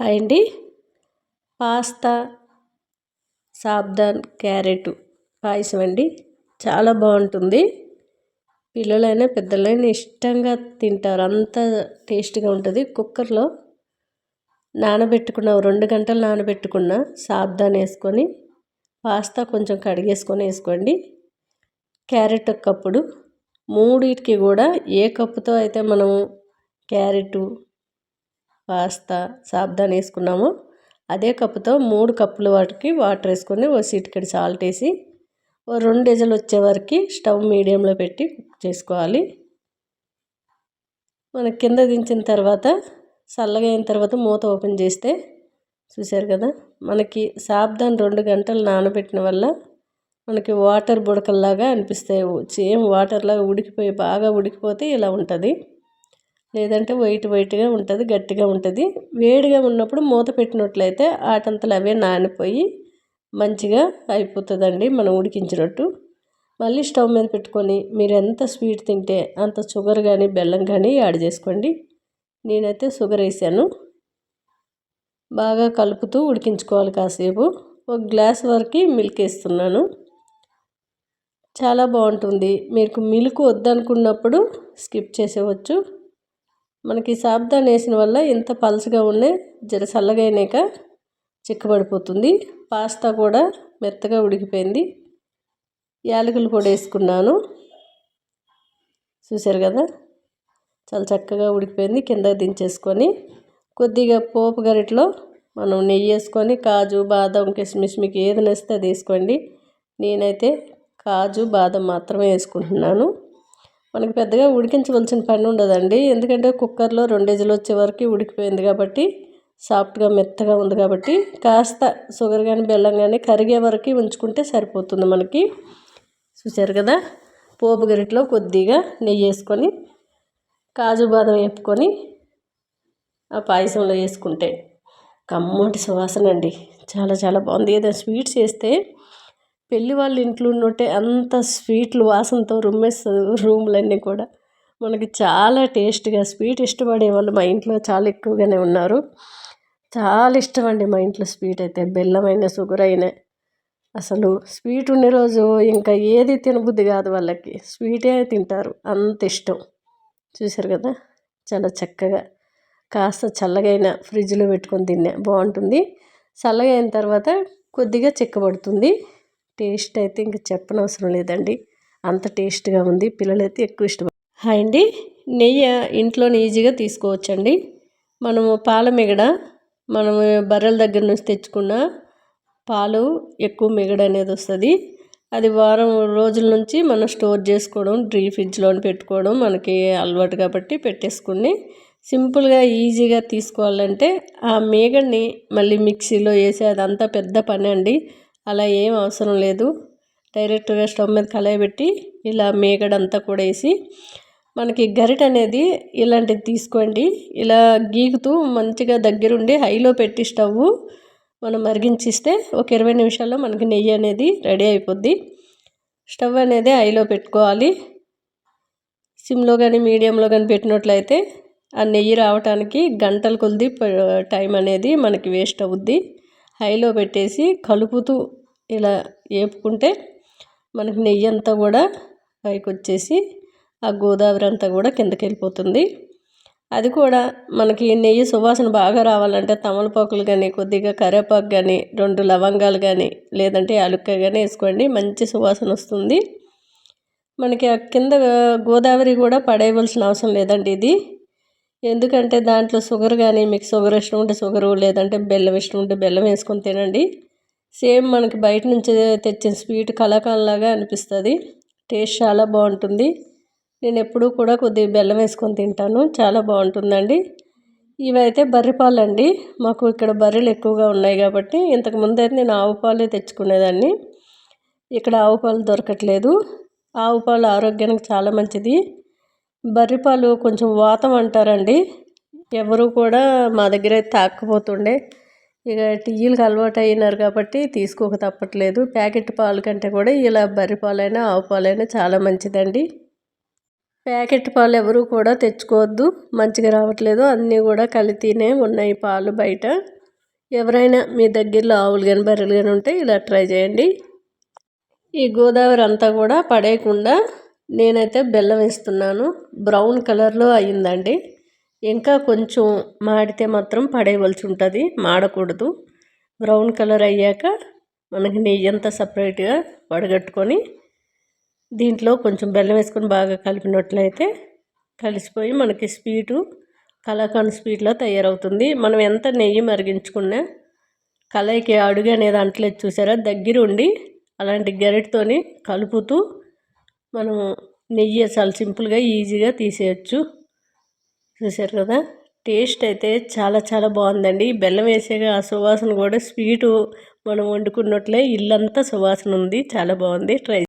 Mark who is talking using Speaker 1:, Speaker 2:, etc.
Speaker 1: Hi అండి. Pasta sabudana carrot పాయసం అండి. చాలా బాగుంటుంది. పిల్లలైనా పెద్దలైనా ఇష్టంగా తింటారు. అంత టేస్ట్గా ఉంటుంది. కుక్కర్లో నానబెట్టుకున్న రెండు గంటలు నానబెట్టుకున్న సాబ్దాన్ వేసుకొని పాస్తా కొంచెం కడిగేసుకొని వేసుకోండి. క్యారెట్ ఒక కప్పుడు. మూడింటికి కూడా ఏ కప్పుతో అయితే మనము క్యారెట్ పాస్తా సాబ్దాన్ వేసుకున్నాము. అదే కప్పుతో మూడు కప్పుల వాటికి వాటర్ వేసుకొని ఓ సిటికెడు సాల్ట్ వేసి ఓ రెండు డజన్లు వచ్చే వరకు స్టవ్ మీడియంలో పెట్టి కుక్ చేసుకోవాలి. మన కింద దించిన తర్వాత చల్లగా అయిన తర్వాత మూత ఓపెన్ చేస్తే చూశారు కదా మనకి సాబ్దాన్ రెండు గంటలు నానబెట్టిన వల్ల మనకి వాటర్ బుడకల్లాగా అనిపిస్తాయి. సేమ్ వాటర్లాగా ఉడికిపోయి బాగా ఉడికిపోతే ఇలా ఉంటుంది. లేదంటే వైట్ వైట్గా ఉంటుంది గట్టిగా ఉంటుంది. వేడిగా ఉన్నప్పుడు మూత పెట్టినట్లయితే ఆటంతలు అవే నానిపోయి మంచిగా అయిపోతుందండి మనం ఉడికించినట్టు. మళ్ళీ స్టవ్ మీద పెట్టుకొని మీరు ఎంత స్వీట్ తింటే అంత షుగర్ కానీ బెల్లం కానీ యాడ్ చేసుకోండి. నేనైతే షుగర్ వేసాను. బాగా కలుపుతూ ఉడికించుకోవాలి కాసేపు. ఒక గ్లాస్ వరకు మిల్క్ వేస్తున్నాను. చాలా బాగుంటుంది. మీకు మిల్క్ వద్దనుకున్నప్పుడు స్కిప్ చేసేవచ్చు. మనకి సాబ్దాన్ వేసిన వల్ల ఇంత పలుచగా ఉన్నాయి జర చల్లగైనాక చిక్కబడిపోతుంది. పాస్తా కూడా మెత్తగా ఉడికిపోయింది. యాలకుల పొడి వేసుకున్నాను. చూశారు కదా? చాలా చక్కగా ఉడికిపోయింది. కింద దించేసుకొని కొద్దిగా పోపు గరిటలో మనం నెయ్యి వేసుకొని కాజు బాదం కిస్మిస్ మీకు ఏది నచ్చితే అది వేసుకోండి. నేనైతే కాజు బాదం మాత్రమే వేసుకుంటున్నాను. మనకి పెద్దగా ఉడికించవలసిన పని ఉండదండి. ఎందుకంటే కుక్కర్లో రెండు విజులు వచ్చే వరకు ఉడికిపోయింది కాబట్టి సాఫ్ట్గా మెత్తగా ఉంది కాబట్టి కాస్త షుగర్ కానీ బెల్లం కానీ కరిగే వరకు ఉంచుకుంటే సరిపోతుంది మనకి. చూసారు కదా? పోపు గరిటలో కొద్దిగా నెయ్యి వేసుకొని కాజు బాదం వేపుకొని ఆ పాయసంలో వేసుకుంటే కమ్మటి సువాసన అండి. చాలా చాలా బాగుంది. ఏదైనా స్వీట్స్ వేస్తే పెళ్ళి వాళ్ళ ఇంట్లో ఉన్నట్టే అంత స్వీట్లు వాసనతో రుమ్మేస్తుంది రూమ్లన్నీ కూడా. మనకి చాలా టేస్ట్గా స్వీట్ ఇష్టపడే వాళ్ళు మా ఇంట్లో చాలా ఎక్కువగానే ఉన్నారు. చాలా ఇష్టం అండి మా ఇంట్లో స్వీట్ అయితే బెల్లం అయినా షుగర్ అయినా అసలు స్వీట్ ఉండే రోజు ఇంకా ఏది తినబుద్ధి కాదు వాళ్ళకి. స్వీటే తింటారు అంత ఇష్టం. చూసారు కదా చాలా చక్కగా. కాస్త చల్లగైన ఫ్రిడ్జ్లో పెట్టుకొని తిన్నా బాగుంటుంది. చల్లగా అయిన తర్వాత కొద్దిగా చిక్కబడుతుంది టేస్ట్ అయితే ఇంకా చెప్పనవసరం లేదండి. అంత టేస్ట్గా ఉంది. పిల్లలైతే ఎక్కువ ఇష్టం హాయ్ అండి. నెయ్యి ఇంట్లోనే ఈజీగా తీసుకోవచ్చండి. మనము పాల మిగడ మనము బర్రెల దగ్గర నుంచి తెచ్చుకున్న పాలు ఎక్కువ మిగడ అనేది వస్తుంది. అది వారం రోజుల నుంచి మనం స్టోర్ చేసుకోవడం డ్రీ ఫ్రిడ్జ్లో పెట్టుకోవడం మనకి అలవాటు కాబట్టి పెట్టేసుకుని సింపుల్గా ఈజీగా తీసుకోవాలంటే ఆ మేగడ్ని మళ్ళీ మిక్సీలో వేసి అదంతా పెద్ద పని అండి అలా ఏం అవసరం లేదు. డైరెక్ట్గా స్టవ్ మీద కళాయి పెట్టి ఇలా మేగడంతా కూడా వేసి మనకి గరిట అనేది ఇలాంటిది తీసుకోండి. ఇలా గీకుతూ మంచిగా దగ్గరుండి హైలో పెట్టి స్టవ్ మనం మరిగించిస్తే ఒక ఇరవై నిమిషాల్లో మనకి నెయ్యి అనేది రెడీ అయిపోద్ది. స్టవ్ అనేది హైలో పెట్టుకోవాలి. సిమ్లో కానీ మీడియంలో కానీ పెట్టినట్లయితే ఆ నెయ్యి రావటానికి గంటల కొద్ది టైం అనేది మనకి వేస్ట్ అవుద్ది. హైలో పెట్టేసి కలుపుతూ ఇలా వేపుకుంటే మనకి నెయ్యి అంతా కూడా పైకి వచ్చేసి ఆ గోదావరి అంతా కూడా కిందకి వెళ్ళిపోతుంది అది కూడా మనకి నెయ్యి సువాసన బాగా రావాలంటే తమలపాకులు కానీ కొద్దిగా కరివేపాకు కానీ రెండు లవంగాలు కానీ లేదంటే యాలక్కాయ కానీ వేసుకోండి మంచి సువాసన వస్తుంది. మనకి ఆ కింద గోదావరి కూడా పడేయవలసిన అవసరం లేదండి ఇది. ఎందుకంటే దాంట్లో షుగర్ కానీ మీకు షుగర్ ఇష్టం ఉంటే షుగరు లేదంటే బెల్లం ఇష్టం ఉంటే బెల్లం వేసుకొని తినండి. సేమ్ మనకి బయట నుంచి తెచ్చిన స్వీట్ కలాకాంలాగా అనిపిస్తుంది. టేస్ట్ చాలా బాగుంటుంది. నేను ఎప్పుడూ కూడా కొద్దిగా బెల్లం వేసుకొని తింటాను. చాలా బాగుంటుందండి. ఇవైతే బర్రె పాలు అండి మాకు ఇక్కడ బర్రెలు ఎక్కువగా ఉన్నాయి కాబట్టి ఇంతకుముందు అయితే నేను ఆవు పాలే తెచ్చుకునేదాన్ని. ఇక్కడ ఆవు పాలు దొరకట్లేదు. ఆవు పాలు ఆరోగ్యానికి చాలా మంచిది. బర్రె పాలు కొంచెం వాతం అంటారండి. ఎవరు కూడా మా దగ్గర అయితే తాకపోతుండే. ఇక టీయులకు అలవాటు అయినారు కాబట్టి తీసుకోక తప్పట్లేదు ప్యాకెట్ పాలు కంటే కూడా ఇలా బర్రె పాలైనా ఆవు పాలైనా చాలా మంచిదండి. ప్యాకెట్ పాలు ఎవరు కూడా తెచ్చుకోవద్దు. మంచిగా రావట్లేదు. అన్నీ కూడా కల్తీనే ఉన్నాయి పాలు బయట. ఎవరైనా మీ దగ్గరలో ఆవులు కానీ బర్రెలు కానీ ఉంటే ఇలా ట్రై చేయండి. ఈ గోదావరి అంతా కూడా పడేయకుండా నేనైతే బెల్లం వేస్తున్నాను. బ్రౌన్ కలర్లో అయ్యిందండి. ఇంకా కొంచెం మాడితే మాత్రం పడేయవలసి ఉంటుంది. మాడకూడదు. బ్రౌన్ కలర్ అయ్యాక మనకి నెయ్యి అంతా సపరేట్గా వడగట్టుకొని దీంట్లో కొంచెం బెల్లం వేసుకొని బాగా కలిపినట్లయితే కలిసిపోయి మనకి స్వీటు కలాకండ్ స్వీట్లో తయారవుతుంది. మనం ఎంత నెయ్యి మరిగించుకున్నా కలయికి అడుగు అనేది అంటలేదు చూసారా? దగ్గర ఉండి అలాంటి గరిటతోని కలుపుతూ మనం నెయ్యి చాలా సింపుల్గా ఈజీగా తీసేయచ్చు. చూసారు కదా? టేస్ట్ అయితే చాలా చాలా బాగుందండి. బెల్లం వేసేగా ఆ సువాసన కూడా స్వీటు మనం వండుకున్నట్లే ఇల్లంతా సువాసన ఉంది. చాలా బాగుంది. ట్రై